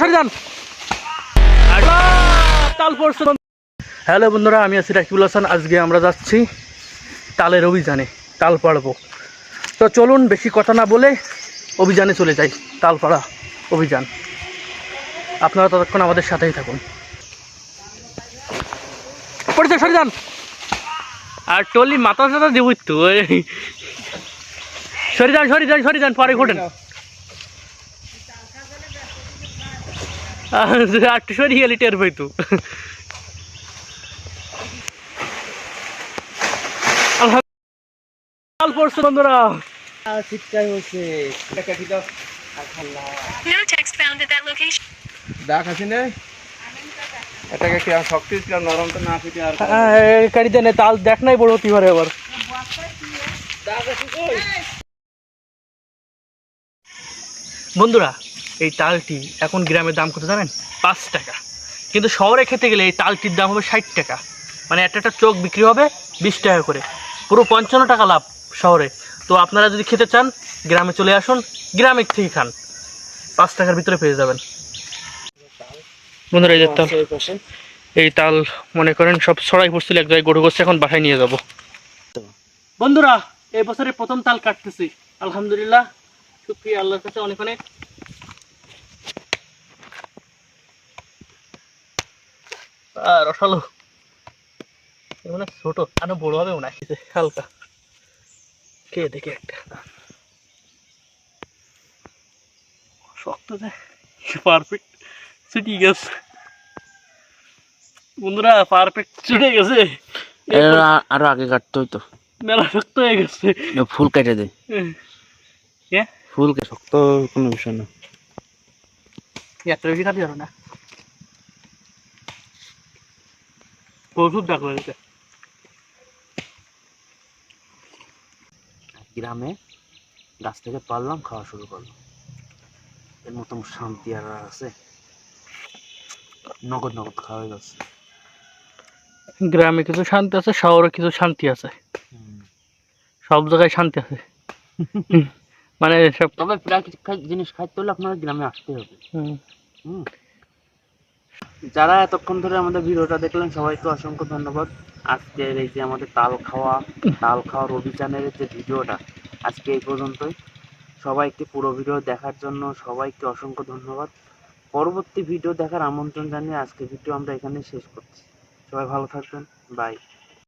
সরে যান। হ্যালো বন্ধুরা আমি আছি রাকিবুল হাসান। আজকে আমরা যাচ্ছি তালের অভিযানে তাল পাড়বো। তো চলুন বেশি কথা না বলে অভিযানে চলে যাই তাল পাড়া অভিযান। আপনারা ততক্ষণ আমাদের সাথেই থাকুন। পড়ছে সরে যান। আর টলি মাথা সাথে দেবই তো। সরে যান সরে যান সরে যান পরে ঘটেন সরে গেলে টের পাইতো। আলহামদুলিল্লাহ পড়ছে বন্ধুরা। আছে না। এটাকে কি আর শক্তি ছিলাম নরম তো না ফিটে আর তাল দেখ নাই বড় হতে পারে আবার। বন্ধুরা এই তালটি এখন গ্রামের দাম কত জানেন? পাঁচ টাকা। কিন্তু শহরে খেতে গেলে এই তালটির দাম হবে ষাট টাকা। মানে একটা একটা চোখ বিক্রি হবে বিশ টাকা করে। পুরো পঞ্চান্ন টাকা লাভ শহরে। তো আপনারা যদি খেতে চান, গ্রামে চলে আসুন, গ্রামের থেকে খান। পাঁচ টাকার ভিতরে পেয়ে যাবেন। বন্ধুরা, এই তাল। এই তাল, মনে করেন সব ছড়াই পড়ছিল, এক জায়গায় গরু গোছে এখন বাসায় নিয়ে যাব। বন্ধুরা এই বছরের প্রথম তাল কাটতেছি। আলহামদুলিল্লাহ শুক্রিয়া আল্লাহর কাছে অনেক অনেক রসালো। মানে ছোট আরও বড় হবে মনে হয়। হালকা। কে দেখে একটা? শক্ত পারফেক্ট ছুটি গেছে। বন্ধুরা পারফেক্ট ছুটে গেছে। আরও আগে কাটতে হইতো মেলা শক্ত হয়ে গেছে। ফুল কেটে দে। ফুল কে শক্ত কোনো বিষয় না। এত বেশি কাটি না। প্রচুর ডাক লাগছে। গ্রামে গাছ থেকে পারলাম খাওয়া শুরু করলাম এর মতো শান্তি আর আছে। নগদ নগদ খাওয়া হয়ে যাচ্ছে গ্রামে কিছু শান্তি আছে শহরে কিছু শান্তি আছে। সব জায়গায় শান্তি আছে। মানে সব তবে প্রাকৃতিক জিনিস খাইতে হলে আপনার গ্রামে আসতে হবে। হুম। যারা এতক্ষণ ধরে আমাদের ভিডিওটা দেখলেন, সবাইকে অসংখ্য ধন্যবাদ। আজকের এই যে আমাদের তাল খাওয়া, তাল খাওয়ার অভিযানের যে ভিডিওটা, আজকে এই পর্যন্তই। সবাইকে পুরো ভিডিও দেখার জন্য সবাইকে অসংখ্য ধন্যবাদ। পরবর্তী ভিডিও দেখার আমন্ত্রণ জানিয়ে আজকে ভিডিও আমরা এখানে শেষ করছি। সবাই ভালো থাকবেন। বাই